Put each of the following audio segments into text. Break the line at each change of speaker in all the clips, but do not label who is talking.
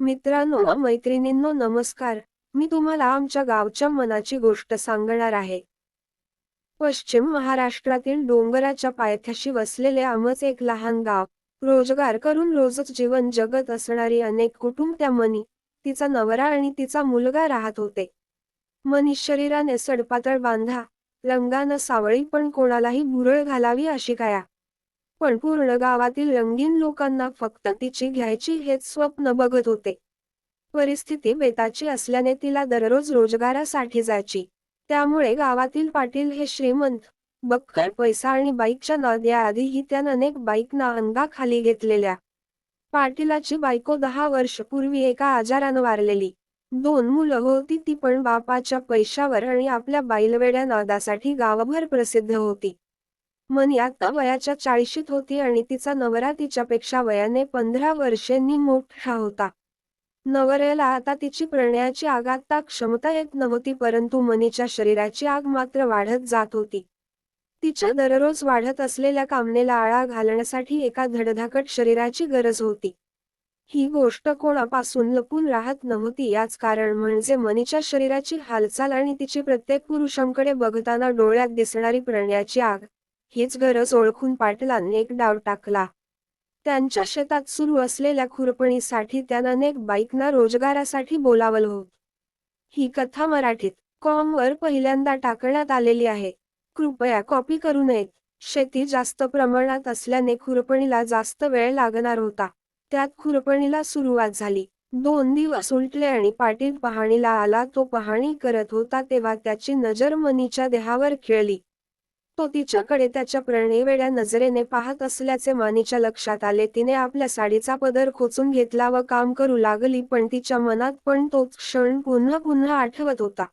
मित्रांनो मैत्रिणींनो नमस्कार. मी तुम्हाला आमच्या गावच्या मनाची गोष्ट सांगणार आहे. पश्चिम महाराष्ट्रातील डोंगराच्या पायथ्याशी वसलेले आमच एक लहान गाव. रोजगार करून रोजच जीवन जगत असणारी अनेक कुटुंब त्या मनी तिचा नवरा आणि तिचा मुलगा राहत होते. मनी शरीराने सडपातळ बांधा रंगानं सावळी पण कोणालाही भुरळ घालावी अशी काया. पण पूर्ण गावातील रंगीन लोकांना फक्त तिची घ्यायची हेच स्वप्न बघत होते. परिस्थिती बेताची असल्याने तिला दररोज रोजगारासाठी जायची. त्यामुळे गावातील पाटील हे श्रीमंत बक्कर पैसा आणि बाईकच्या नाद्या आधीही त्यानं अनेक बाईकना अंगाखाली घेतलेल्या. पाटीलाची बायको दहा वर्ष पूर्वी एका आजारानं वारलेली. दोन मुलं होती ती पण बापाच्या पैशावर आणि आपल्या बैलवेड्या नादासाठी गावभर प्रसिद्ध होती. मन आता वयाच्या चाळीशीत होती आणि तिचा नवरा तिच्यापेक्षा वयाने पंधरा वर्षांनी मोठा होता. नवऱ्याला आता तिची प्रणयाची आग आता क्षमता येत नव्हती परंतु मनीच्या शरीराची आग मात्र वाढत जात होती. तिच्या दररोज वाढत असलेल्या कामनेला आळा घालण्यासाठी एका धडधाकट शरीराची गरज होती. ही गोष्ट कोणापासून लपून राहत नव्हती याच कारण म्हणजे मनीच्या शरीराची हालचाल आणि तिची प्रत्येक पुरुषांकडे बघताना डोळ्यात दिसणारी प्रणयाची आग. हीच गरज ओळखून पाटलांनी एक डाव टाकला. त्यांच्या शेतात सुरू असलेल्या खुरपणीसाठी त्यांना अनेक बाईकना रोजगारासाठी बोलावलं होत ही कथा मराठीत कॉम वर पहिल्यांदा टाकण्यात आलेली आहे. कृपया कॉपी करू नयेत. शेती जास्त प्रमाणात असल्याने खुरपणीला जास्त वेळ लागणार होता. त्यात खुरपणीला सुरुवात झाली. दोन दिवस उलटले आणि पाटील पाहणीला आला. तो पाहणी करत होता तेव्हा त्याची नजर मनीच्या देहावर खेळली. तो तिच्याकडे त्याच्या प्रणयवेड्या नजरेने पाहत असल्याचे मानीच्या लक्षात आले. तिने आपल्या साडीचा पदर खोचून घेतला व काम करू लागली पण तिच्या मनात पण तो क्षण पुन्हा पुन्हा आठवत होता.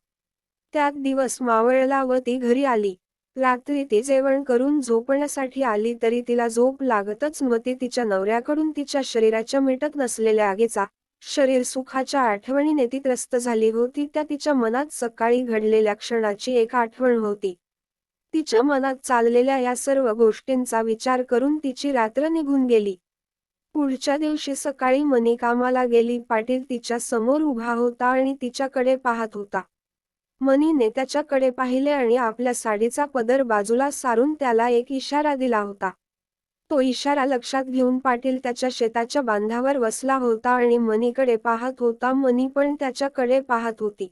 त्यात दिवस मावळला व ती घरी आली. रात्री ती जेवण करून झोपण्यासाठी आली तरी तिला झोप लागतच नव्हती. तिच्या नवऱ्याकडून तिच्या शरीराच्या मिटत नसलेल्या आगीचा शरीर सुखाच्या आठवणीने ती त्रस्त झाली होती. त्या तिच्या मनात सकाळी घडलेल्या क्षणाची एक आठवण होती. तिच्या मनात चाललेल्या या सर्व गोष्टींचा विचार करून तिची रात्र निघून गेली. पुढच्या दिवशी सकाळी मनी कामाला गेली पाटील तिच्या समोर उभा होता आणि तिच्याकडे पाहत होता. मनीने त्याच्याकडे पाहिले आणि आपल्या साडीचा पदर बाजूला सारून त्याला एक इशारा दिला होता. तो इशारा लक्षात घेऊन पाटील त्याच्या शेताच्या बांधावर बसला होता आणि मनीकडे पाहत होता मनी पण त्याच्याकडे पाहत होती.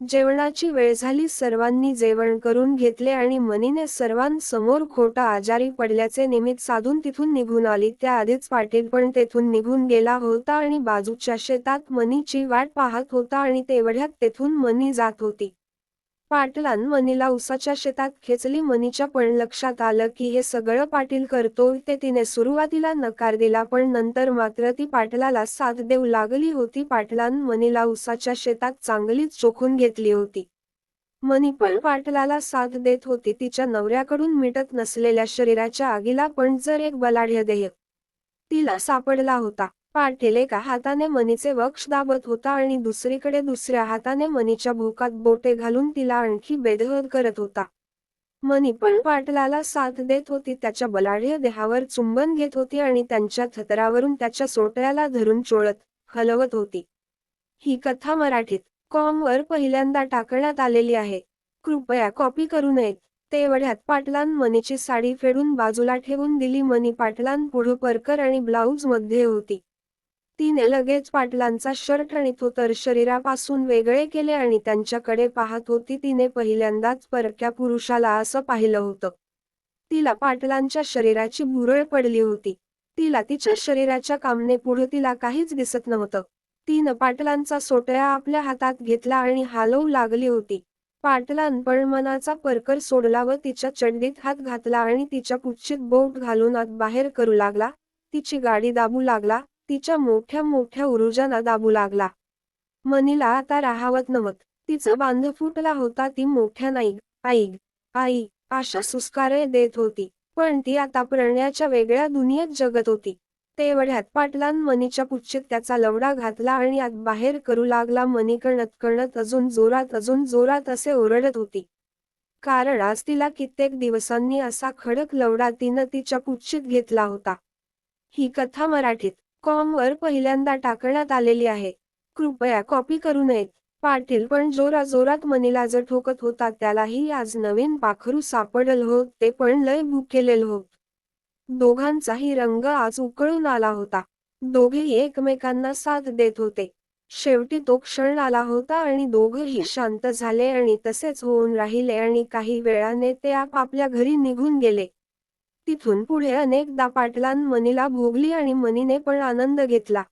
जेवणाची वेळ झाली सर्वांनी जेवण करून घेतले आणि मनीने सर्वांसमोर खोटा आजारी पडल्याचे निमित्त साधून तिथून निघून आली. त्याआधीच पाटील पण तेथून निघून गेला होता आणि बाजूच्या शेतात मनीची वाट पाहत होता आणि तेवढ्यात तेथून मनी जात होती. पाटलान मनीला उसाच्या शेतात खेचली मनीच्या पण लक्षात आलं की हे सगळं पाटील करतोय ते तिने सुरुवातीला नकार दिला पण नंतर मात्र ती पाटलाला साथ देऊ लागली होती. पाटलान मनीला उसाच्या शेतात चांगलीच चोखून घेतली होती. मनी पण पाटलाला साथ देत होती. तिच्या नवऱ्याकडून मिटत नसलेल्या शरीराच्या आगीला पण जर एक बलाढ्य देह तिला सापडला होता. पाटील एका हाताने मनीचे वक्ष दाबत होता आणि दुसरीकडे दुसऱ्या हाताने मनीच्या भोकात बोटे घालून तिला आणखी बेदहद करत होता. मनी पण पाटलाला साथ देत होती त्याच्या बलाढ्य देहावर चुंबन घेत होती आणि त्यांच्या थतरावरून त्याच्या सोटऱ्याला धरून चोळत हलवत होती. ही कथा मराठीत कॉम वर पहिल्यांदा टाकण्यात आलेली आहे. कृपया कॉपी करू नयेत. तेवढ्यात पाटलान मनीची साडी फेडून बाजूला ठेवून दिली. मनी पाटलान पुढं परकर आणि ब्लाऊजमध्ये होती. तिने लगेच पाटलांचा शर्ट आणि तो तर शरीरापासून वेगळे केले आणि त्यांच्याकडे पाहत होती तिने पहिल्यांदाच परक्या पुरुषाला असं पाहिलं होतं. तिला पाटलांच्या शरीराची भुरळ पडली होती. तिला तिच्या शरीराच्या कामने पुढे तिला काहीच दिसत नव्हतं. तिनं पाटलांचा सोटया आपल्या हातात घेतला आणि हालवू लागली होती. पाटलान पण मनाचा परकर सोडला व तिच्या चंडीत हात घातला आणि तिच्या कुच्छीत बोट घालून आत बाहेर करू लागला. तिची गाडी दाबू लागला. तिच्या मोठ्या मोठ्या उरुजाना दाबू लागला. मनीला आता राहावत नवत तिचा बांध फुटला होता ती मोठ्या नाही आई आई आशा सुस्कारे देत होती. पण ती आता प्रणयाच्या वेगळ्या दुनियेत जगत होती. तेवढ्यात पाटलान मनीच्या पुच्छीत त्याचा लवडा घातला आणि आत बाहेर करू लागला. मनी कणत कणत अजून जोरात अजून जोरात असे ओरडत होती. कारण आज तिला कित्येक दिवसांनी असा खडक लवडा तिनं तिच्या पुच्छीत घेतला होता. ही कथा मराठीत. कॉम वर पहिल्यांदा टाकण्यात आलेली आहे. कृपया कॉपी करू नयेत. पाटील पण जोरा जोरात मनीला जर ठोकत होता त्यालाही आज नवीन पाखरू सापडल होत ते पण लय भुकेलेल होत. दोघांचाही रंग आज उकळून आला होता. दोघेही एकमेकांना साथ देत होते. शेवटी तो क्षण आला होता आणि दोघही शांत झाले आणि तसेच होऊन राहिले आणि काही वेळाने ते आपापल्या घरी निघून गेले. तिथून पुढे अनेकदा पाटलान मनीला भोगली आणि मनीने पण आनंद घेतला.